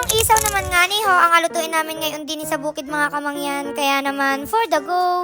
ang isaw naman nga ni ho, ang alutuin namin ngayon din sa bukid mga kamangyan. Kaya naman, for the go.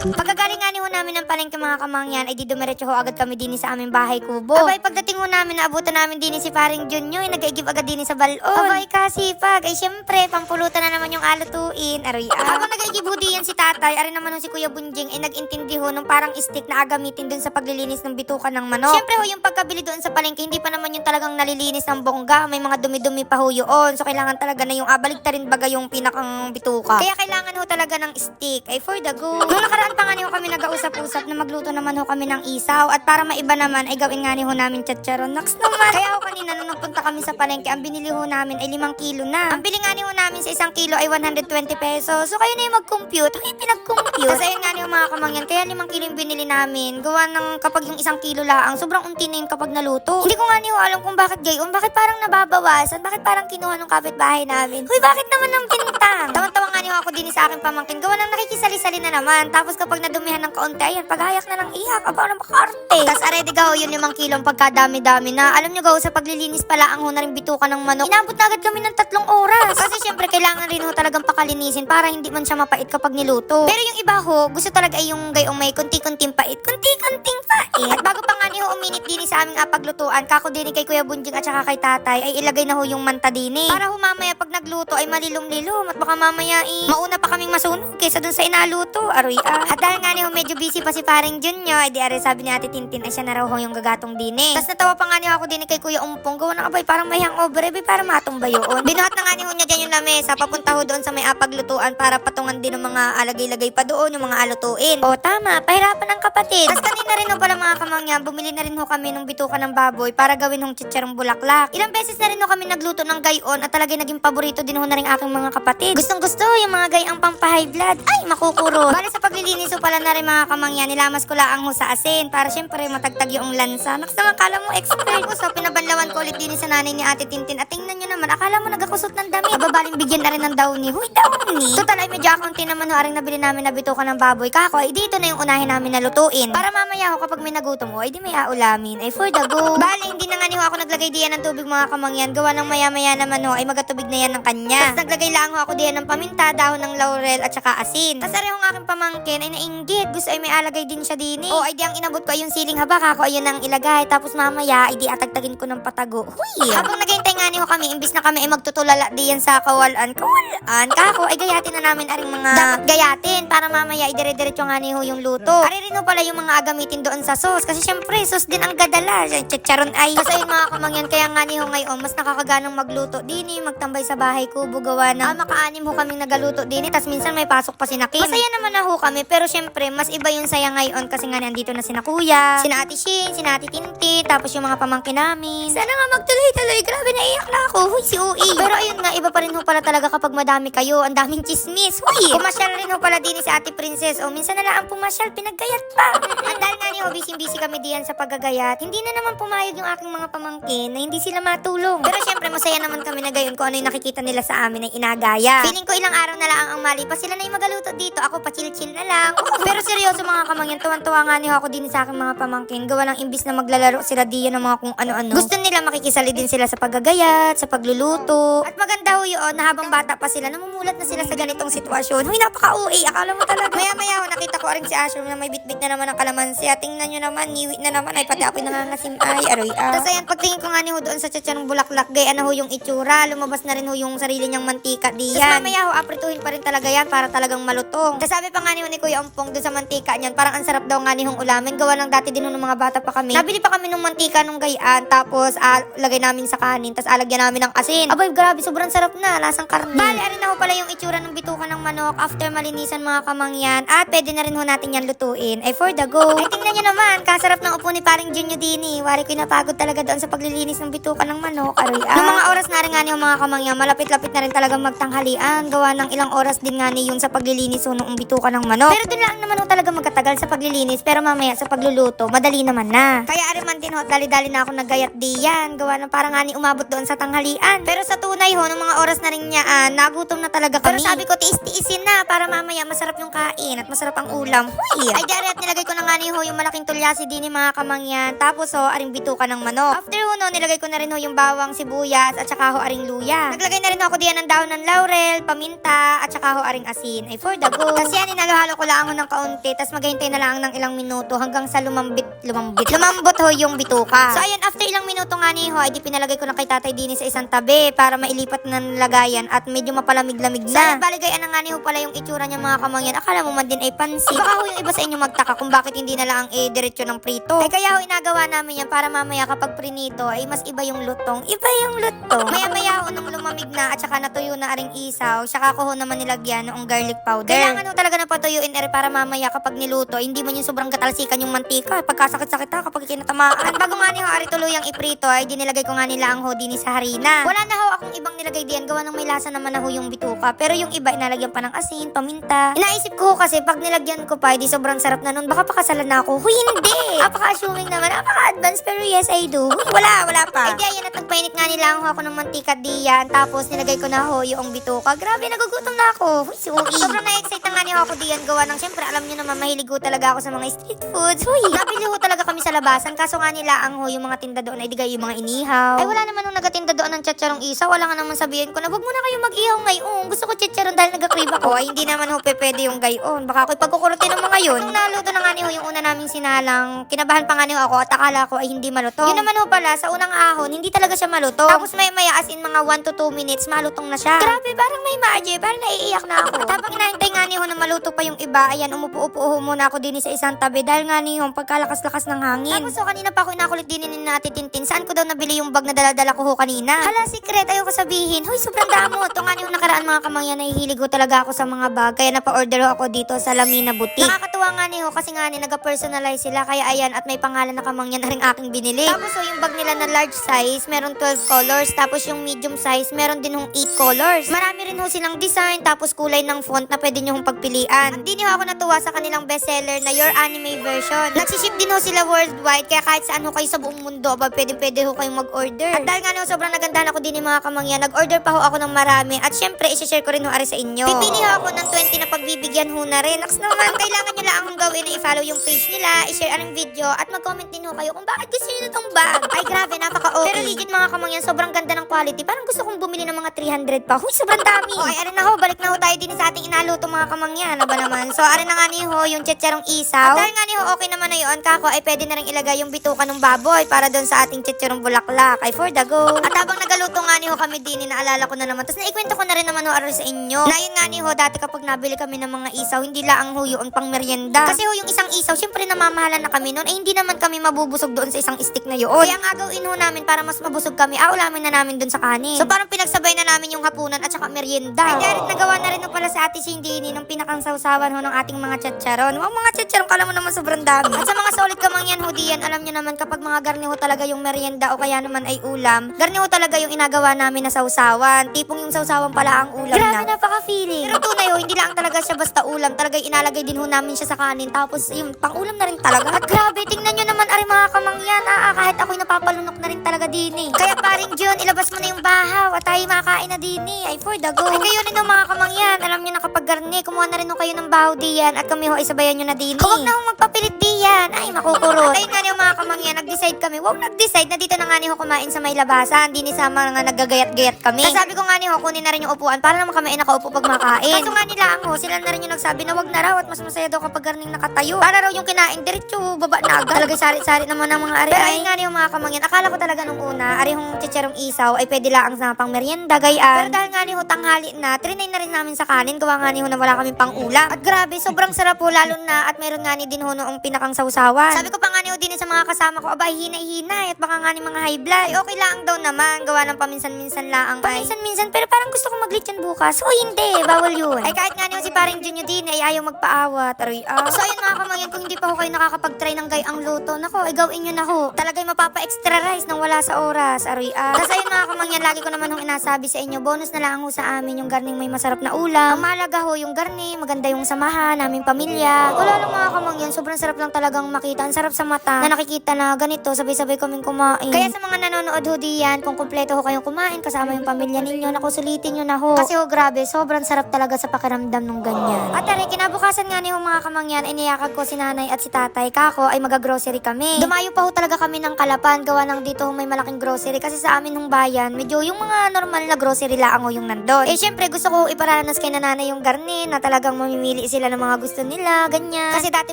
Pagkagaling nga ho namin ng palengke mga kamangyan, ay di dumiretso ho agad kami din sa aming bahay kubo. Abay, pagdating ho namin, naabutan namin din si paring Junyo, ay nag-aigib agad din sa balon. Abay, kasi pag, ay syempre, pampulutan na naman yung alutuin. Aroy, ah. Habang nag-aigib ho si tatay, ari naman ho si Kuya Bunjing, ay nag-intindi ho nung parang stick na agamitin dun sa paglilinis ng bitukan ng manok. Syempre ho, yung pagkabili doon sa palengke, hindi pa naman yung talagang nalilinis ng bongga. May mga dumi-dumi pa ho yun. So, kailangan talaga na yung abalik rin baga yung pinakang bituka. Kaya kailangan ho talaga ng stick. Ay, for the go. Noong nakaraan pa nga ni ho kami nag-ausap-usap na magluto naman ho kami ng isaw. At para maiba naman, ay gawin nga ni namin chacharon. Naks naman. Kaya ho kanina nung nagpunta kami sa palengke, ang binili ho namin ay 5 kilo na. Ang bili nga ni namin sa isang kilo ay 120 pesos. So, kayo na yung mag-compute. Ay, pinag-compute. Tapos ayun nga ni ho mga kamangyan, kaya 5 kilo yung binili namin. Gawa ng kapag yung isang kilo laang, sobrang unti na yun kapag naluto. Hindi ko nga ni ho alam kung bakit gayon. Bakit parang nababawasan? Bakit parang kinuha ng kapitbahay namin? Huy, bakit naman ang bintang? Tawan-tawa nga ni ho ako din sa aking pamangkin. Gawa ng nakikisali-sali na naman. Tapos kapag nadumihan ng kaunti, ayan, paghayak na ng iyak. Aba, na makarte. Tapos arede gaw, yun limang kilong pagkadami-dami na. Alam nyo gaw, sa paglilinis pala ang ho na rin bituka ng manok. Inabot na agad kami ng tatlong oras. Kasi syempre, kailangan rin ho talagang pakalinisin para hindi man siya mapait kapag niluto. Pero yung iba ho, gusto talaga ay yung gayong may kunti-kunting pait. Kunti-kunting pait. Bago pa nga ni ho uminit din sa aming apaglutuan, kako din kay Kuya Bunjing at saka kay tatay, ay ilagay na ho yung manta din Para ho mamaya pag nagluto ay malilom-lilom at baka mamaya i mauna pa kaming masunog kaysa dun sa inaluto. Aroy ah. At dahil nga ni ho medyo busy pa si paring Junyo, ay di sabi ni Ate Tintin ay siya na raw ho yung gagatong din Tapos natawa pa nga ni ho ako din kay Kuya Umpong, gawa ng abay parang may hangover, eh, para matumba yun. Binuhat na nga ni ho niya dyan yung lamesa, papunta ho doon sa may apaglutuan para patungan din ng mga alagay-lagay pa doon, yung mga alutuin. O tama, pahirapan ng kapatid. Tapos kanina rin ho pala mga kamangyan, bumili na rin ho kami ng bituka ng baboy para gawin hong chicharong bulaklak. Ilang beses na rin ho kami nagluto ng gayon at talaga naging paborito din ho na rin aking mga kapatid. Gustong gusto yung mga gayang high blood. Ay, makukuro. Bale sa paglilinis pala na rin mga kamangyan, nilamas ko lang ho sa asin para syempre matagtag yung lansa. Naks naman, kala mo expert. Tapos so, pinabanlawan ko ulit din sa nanay ni Ate Tintin. At tingnan nyo naman, akala mo nagakusot ng damit. Ababaling bigyan na rin ng downy. Huy, downy! So talay medyo akunti naman ho, aring nabili namin na bituka ng baboy. Kako, ay dito na yung unahin namin na lutuin. Para mamaya ho, kapag may nagutom ho, ay di may aulamin. Ay for the go. Bale, hindi na nga ni ho ako naglagay diyan ng tubig mga kamangyan. Gawa ng maya-maya naman ho, ay magatubig na yan ng kanya. Tapos naglagay lang ho ako diyan ng paminta, dahon ng laurel at saka asin. Tapos ng aking pamangkin ay nainggit. Gusto ay may alagay din siya din eh. O ay di ang inabot ko ay yung siling haba, kako ayun ang ilagay. Tapos mamaya, ay di atagtagin ko ng patago. Huy! Habang naghihintay nga ni ho kami, imbis na kami ay magtutulala diyan sa kawalan. Kawalan? Kako, ay gayatin na namin aring mga dapat gayatin para mamaya ay dire-diretso nga ni ho yung luto. Ari rin pala yung mga agamitin doon sa sauce. Kasi syempre, sauce din ang gadala. Chicharon ay. Kasi ayun mga kamangyan, kaya nga ni ho ngayon, mas nakakaganong magluto din eh. Magtambay sa bahay ko, bugawa na. Ah, makaanim ho kaming nagaluto din eh. Tapos minsan may pasok pa si Nakim. Masaya naman na ho kami, pero syempre, mas iba yung saya ngayon kasi nga nandito na sina Kuya, sina Ate Shin, sina Ate Tintin, tapos yung mga pamangkin namin. Sana nga magtuloy-tuloy. Grabe, naiyak na ako. Huy, si Ui. Pero ayun nga, iba pa rin ho pala talaga kapag madami kayo. Ang daming chismis. Huy, pumasyal rin ho pala din si Ate Princess. O, minsan na lang ang pumasyal, pinaggayat pa. Ang dahil nga ni ho, busy-busy kami diyan sa paggagayat. Hindi na naman pumayag yung aking mga pamangkin na hindi sila matulong. Pero syempre, masaya naman kami na gayon kung ano yung nakikita nila sa amin ay inagaya. Feeling ko ilang araw na lang ang malipas. Sila na yung magaluto dito. Ako pa chill-chill na lang. Pero seryoso mga kamangyan, tuwan-tuwa nga ni ho ako din sa aking mga pamangkin. Gawa ng imbis na maglalaro sila diyan ng mga kung ano-ano. Gusto nila makikisali din sila sa paggagayat, sa pagluluto. At maganda ho yun na habang bata pa sila, namumulat na sila sa ganitong sitwasyon. Huy, napaka-uwi. Akala mo talaga. Maya-maya ho, nakita ko rin si Asher na may bitbit na naman ng kalamansi. At tingnan nyo naman, niwit na naman. Ay, pati ako'y nangangasim. Ay, aroy ah. Tapos ayan, pagtingin ko nga ni ho doon sa tsatsa bulaklak, gaya na ho yung itsura. Lumabas na rin ho yung sarili niyang mantika diyan. Tapos mamaya ho, aprituhin pa rin talaga yan para talagang malutong. Tapos sabi pa nga ni ho ni Ompong doon sa mantika niyan, parang ang sarap daw nga ni hong ulamin. Gawa lang dati din ho ng mga bata pa kami. Nabili pa kami ng mantika nung gayaan, tapos ah, lagay namin sa kanin, tapos alagyan namin ng asin. Abay, grabe, sobrang sarap na, lasang karne. Bali, arin na ho pala yung itsura ng bituka ng manok after malinisan mga kamangyan. At pwede na rin ho natin yan lutuin. Ay, for the go. Ay, tingnan nyo naman, kasarap ng upo ni paring Junyo Dini. Wari ko napagod talaga doon sa paglilinis ng bituka ng manok. Aroy, ah. Nung mga oras na rin nga ni mga kamangyan, malapit-lapit na rin talagang magtanghalian. Gawa ng ilang oras din nga ni yun sa paglilinis ho ng bituka ng manok. Pero doon lang naman ho talaga magkatagal sa paglilinis. Pero mamaya sa pagluluto, madali naman na. Kaya arin man din ho, dali-dali na ako naggayat diyan. Gawa ng parang nga ni umabot doon sa tanghalian. Pero sa tunay ho, nung mga oras na rin niya, ah, nagutom na talaga kami. Pero sabi ko, tiis-tiisin na para mamaya masarap yung kain at masarap ang ulam. Huy! Ay, dali at nilagay ko na nga ni ho yung malaking tulyasi din ni mga kamangyan. Tapos ho, aring bituka ng manok. After ho, no, nilagay ko na rin ho yung bawang sibuyas at saka ho aring luya. Naglagay na rin ako diyan ng daon ng laurel, paminta, at saka ho aring asin. Ay for the go. Kasi yan, inalo-halo ko lang ho ng kaunti, tapos maghihintay na lang ng ilang minuto hanggang sa lumambit, lumambit, lumambot ho yung bituka. So ayun, after ilang minuto nga ni ho, ay di pinalagay ko na kay tatay Dini sa isang tabi para mailipat ng lagayan at medyo mapalamig-lamig na. So baligay na nga ni ho pala yung itsura niya mga kamangyan. Akala mo man din ay pansit. Baka ho yung iba sa inyo magtaka kung bakit hindi na lang eh diretso ng prito. Ay kaya ho inagawa namin yan para mamaya kapag prinito ay mas iba yung lutong. Iba yung lutong. Maya-maya ho nung lumamig na at saka natuyo na aring isaw, saka ko ho naman nilagyan ng garlic powder. Kailangan ho talaga na patuyuin ere para mamaya kapag niluto, hindi man yung sobrang katalsikan yung mantika. Pagkasakit-sakit ha kapag kinatamaan. At bago nga ni ho ari tuluyang iprito ay dinilagay ko nga nila ang ho dini sa harina. Wala na ho akong ibang nilagay diyan gawa ng may lasa naman na ho yung bituka. Pero yung iba inalagyan pa ng asin, paminta. Inaisip ko kasi pag nilagyan ko pa, di sobrang sarap na nun. Baka pakasalan na ako. Huy, hindi! Apaka-assuming naman. Apaka-advance. Pero yes, I do. Huy, wala, wala pa. Ay, di ayan at nagpainit nga nila ho ako ng mantika diyan. Tapos nilagay ko na ho yung bituka. Grabe, nagugutom na ako. Huy, si Uwi. Sobrang na-excite na nga ni ho ako diyan. Gawa ng syempre, alam niyo naman, mahilig ho talaga ako sa mga street foods. Huy, nabili ho talaga kami sa labasan. Kaso nga nila ang ho yung mga tinda doon ay di kayo yung mga inihaw. Ay, wala naman nung nagatinda doon ng chacharong isa. Wala nga naman sabihin ko na, wag muna kayo mag-ihaw ngayon. Gusto ko chicharon dahil nag-crave ako. Ay, hindi naman ho pe pwede yung gayon. Baka ako'y pagkukurutin ng mga yun. Nung naluto na nga ni yung una naming sinalang, kinabahan pa nga ni ako at akala ko ay hindi maluto. Yun naman ho pala, sa unang ahon, hindi talaga siya maluto. Tapos may maya as in mga 1 to 2 minutes, malutong na siya. Grabe, parang may maaje, parang naiiyak na ako. At habang inahintay nga ni na maluto pa yung iba, ayan, umupo-upo ho muna ako din sa isang tabi dahil nga ni ho, pagkalakas-lakas ng hangin. Tapos ho, kanina pa ako inakulit din ni Nati Tintin, saan ko daw nabili yung bag na daladala ko ho kanina? Hala, secret, ayoko sabihin. Hoy, sobrang damo. Ito nga ho nakaraan mga kamangyan, nahihilig ho talaga ako sa mga bag, kaya napa-order ho ako dito sa Lamina Boutique. Nakakatuwa nga ni ho, kasi nga ni, nag-personalize sila, kaya ayan, at may pangalan na kamangyan na rin aking binili. Tapos ho, yung bag nila na large size, meron 12 colors, tapos yung medium size, meron din hong 8 colors. Marami rin ho silang design, tapos kulay ng font na pwede nyo hong pagpilian. At di niyo ako natuwa sa kanilang bestseller na Your Anime version. Nagsiship din ho sila worldwide, kaya kahit saan ho kayo sa buong mundo, ba, pwede pwede ho kayong mag-order. At dahil nga no, sobrang nagandahan ako din ng mga kamangyan, nag-order pa ho ako ng marami. At syempre, isi-share ko rin ho ari sa inyo. Pipili ho ako ng 20 na pagbibigyan ho na rin. Naks naman, kailangan nyo lang akong gawin na i-follow yung page nila, i-share ang video, at mag-comment din ho kayo kung bakit gusto nyo na tong bag. Ay grabe, napaka-okay. Pero legit mga kamangyan, sobrang ganda ng quality. Parang gusto kong bumili ng mga 300 pa. Huy, sobrang dami. O, ay, arin na ho, balik na ho tayo din sa ating inaluto mga kamangyan. Ano ba naman? So, arin na nga ni ho, yung chicharong isaw. At dahil nga ni ho, okay naman na yun, kako, ay pwede na rin ilagay yung bituka ng baboy para doon sa ating chicharong bulaklak. Ay, for the go. At habang nagaluto nga ni ho kami din, naalala ko na naman. Tapos naikwento ko na rin naman ho, aron sa inyo. Na yun nga ni ho, dati kapag nabili kami ng mga isaw, hindi lang ho yun pang merienda. Kasi ho, yung isang isaw, syempre namamahalan na kami noon, ay hindi naman kami mabubusog doon sa isang stick na yun. Kaya nga gawin ho namin para mas mabusog kami, ah, ulamin na namin doon sa kanin. So parang pinagsabay na namin yung hapunan at saka merienda. Ay, direct nagawa na rin pala sa ate Shindini nung pinakang sausawan ho ng ating mga chacharon. Wow, mga chacharon, kala mo naman sobrang dami. At sa mga solid kamangyan ho diyan, alam nyo naman kapag mga garni ho talaga yung merienda o kaya naman ay ulam, garni ho talaga yung inagawa namin na sausawan. Tipong yung sausawan pala ang ulam Grabe, na. napaka-feeling. Pero tunay ho, hindi lang talaga siya basta ulam. Talaga inalagay din ho namin siya sa kanin. Tapos yung pang-ulam na rin talaga. At grabe, tingnan nyo naman ari mga kamangyan. Ah, ah, kahit ako'y napapalunok na rin talaga din eh. Kaya paring John, ilabas mo na yung bahaw at tayo makakain na din eh. Ay for the go. Ay kayo rin ho mga kamangyan. Alam nyo na kapag garni, kumuha na rin ho kayo ng bahaw diyan. At kami ho ay sabayan nyo na din eh. Huwag na ho magpapilit diyan. Ay, makukurot. Ayun nga niyo mga kamangyan, nag-decide kami. Huwag nag-decide na dito na nga niyo kumain sa may labasan. Di ni sa mga nagagayat-gayat kami. Kasi sabi ko nga niyo, kunin na rin yung upuan para naman kami ay nakaupo pag makain. Kaso nga nila ang ho, sila na rin yung nagsabi na wag na raw at mas masaya daw kapag garning nakatayo. Para raw yung kinain diretso, baba na agad. Talagay sari-sari naman ng mga ari. Pero ayun nga niyo mga kamangyan, akala ko talaga nung una, ari hong chicharong isaw ay pwede lang sa pang merienda, gayaan. Pero dahil nga niyo tanghali na, trinay na rin namin sa kanin, gawa nga niyo na wala kaming pang ulam. At grabe, sobrang sarap po lalo na at meron nga ni din ho noong pinakang sausawan. Sabi ko pa nga niyo din sa mga kasama ko, abay hinay-hinay at baka nga ni mga high blood. Ay, okay lang daw naman, gawa ng paminsan-minsan lang. Paminsan-minsan, pero parang gusto kong maglityan bukas. O hindi, bawal yun. Ay kahit nga niyo si parang Junyo din ay ayaw magpaawat. Aroy, ah. So ayun mga kamangyan, kung hindi pa ho kayo nakakapag-try ng gayang luto, nako, ay gawin nyo na ho. Talagay mapapa-extra rice nang wala sa oras. Aroy, ah. Tapos ayun mga kamangyan, lagi ko naman hong inasabi sa inyo, bonus na lang ho sa amin yung garning may masarap na ulam. Ang mahalaga ho yung garni, maganda yung samahan, naming pamilya. Wala lang mga kamangyan, sobrang sarap lang talagang makita. Ang sarap sa mata na nakikita na ganito, sabay-sabay kaming kumain. Kaya sa mga nanonood ho diyan, kung kompleto ho kayong kumain kasama yung pamilya ninyo. Naku, sulitin nyo na ho. Kasi ho, grabe, sobrang sarap talaga sa pakiramdam nung ganyan. At tari, kinabukasan nga ni ho mga kamangyan, iniyakag ko si nanay at si tatay. Kako ay magagrocery kami. Dumayo pa ho talaga kami ng kalapan. Gawa ng dito ho may malaking grocery. Kasi sa amin hong bayan, medyo yung mga normal na grocery lang ho yung nandun. Eh, syempre, gusto ko iparanas kay nanay yung garni na talagang mamimili sila ng mga gusto nila, ganyan. Kasi dati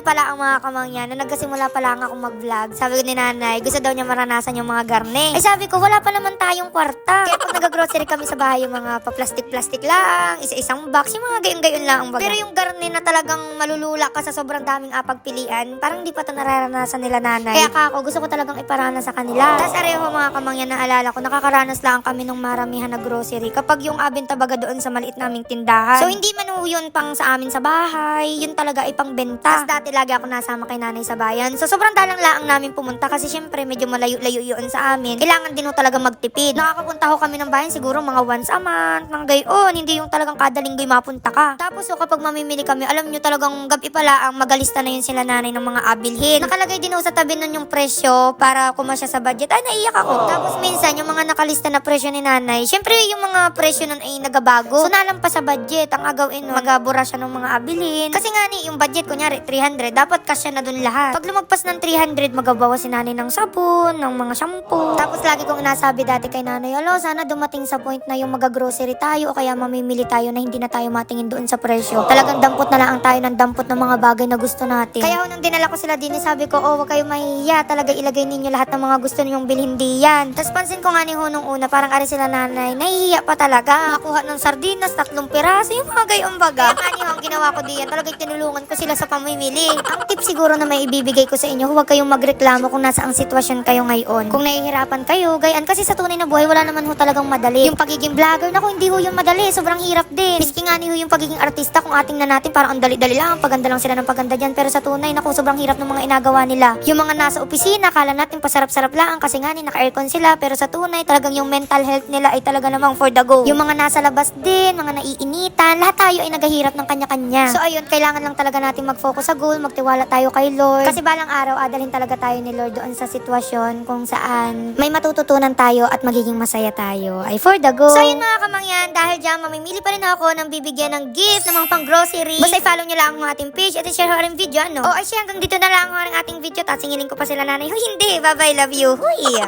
pala ang mga kamangyan, na nagkasimula pa lang ako mag-vlog, sabi ko ni nanay, gusto daw niya maranasan yung mga garni. Eh sabi ko, wala pa naman tayong kwarta. Kaya pag nag-grocery kami sa bahay, yung mga pa-plastic-plastic lang, isa-isang box, yung mga gayon-gayon lang ang baga. Pero yung garni na talagang malulula ka sa sobrang daming apagpilian, parang di pa ito nararanasan nila nanay. Kaya kako, gusto ko talagang iparanas sa kanila. Tapos areho mga kamangyan na alala ko, nakakaranas lang kami ng maramihan na grocery kapag yung abin tabaga doon sa maliit naming tindahan. So hindi man ho yun pang sa amin sa bahay, yun talaga ay pang benta. Tapos dati lagi ako nasama kay nanay sa bayan. So sobrang dalang laang namin pumunta kasi syempre medyo malayo-layo yun sa amin. Kailangan din ho talaga magtipid. Nakakapunta ho kami ng bayan siguro mga once a month, ng gayon. Hindi yung talagang kada linggo'y mapunta ka. Tapos ho kapag mamimili kami, alam nyo talagang gabi pala ang magalista na yun sila nanay ng mga abilhin. Nakalagay din ho sa tabi nun yung presyo para kumasya sa budget. Ay, naiyak ako. Tapos minsan yung mga nakalista na presyo ni nanay, syempre yung mga presyo nun ay nagabago. So nalampas sa budget. Ang agawin nun, magabura siya ng mga abilin. Kasi nga ni, yung budget, kunyari 300, dapat kasya na dun lahat. Pag lumagpas ng 300, magabawa si nanay ng sabon, ng mga shampoo. Tapos lagi kong inasabi dati kay nanay, alo, sana dumating sa point na yung magagrocery tayo o kaya mamimili tayo na hindi na tayo matingin doon sa presyo. Talagang dampot na lang ang tayo ng dampot ng mga bagay na gusto natin. Kaya ho, nung dinala ko sila din, sabi ko, oh, wag kayo mahihiya. Talaga ilagay ninyo lahat ng mga gusto ninyong bilhin diyan. Tapos pansin ko nga ni ho nung una, parang ari sila nanay, nahihiya pa talaga. Makuha ng sardinas, tatlong piraso, yung mga gayong baga. Kaya nga ang ginawa ko diyan, talagang tinulungan ko sila sa pamimili. Ang tip siguro na may ibibigay ko sa inyo, huwag kayong magreklamo kung nasa ang sitwasyon kayo ngayon. Kung nahihirapan kayo, gayan kasi sa tunay na buhay, wala naman ho talagang madali. Yung pagiging vlogger, naku, hindi ho yun madali. Sobrang hirap din. Miski nga ni ho yung pagiging artista, kung ating na natin, parang ang dali-dali lang, paganda lang sila ng paganda dyan. Pero sa tunay, naku, sobrang hirap ng mga inagawa nila. Yung mga nasa opisina, kala natin pasarap-sarap lang kasi nga ni naka-aircon sila. Pero sa tunay, talagang yung mental health nila ay talaga namang for the go. Yung mga nasa labas din, mga naiinitan, lahat tayo ay naghahirap ng kanya-kanya. So ayun, kailangan lang talaga natin mag-focus sa goal, magtiwala tayo kay Lord. Kasi balang araw, adalhin talaga tayo ni Lord doon sa sitwasyon kung saan may matututunan tayo at magiging masaya tayo. Ay for the go. So ayun mga kamangyan, dahil dyan, mamimili pa rin ako ng bibigyan ng gift ng mga pang grocery. Basta i-follow nyo lang ang ating page at i-share rin video, ano? O ay siya, hanggang dito na lang ang ating video. Tapos singilin ko pa sila nanay. Hindi. Bye-bye, love you. Huy!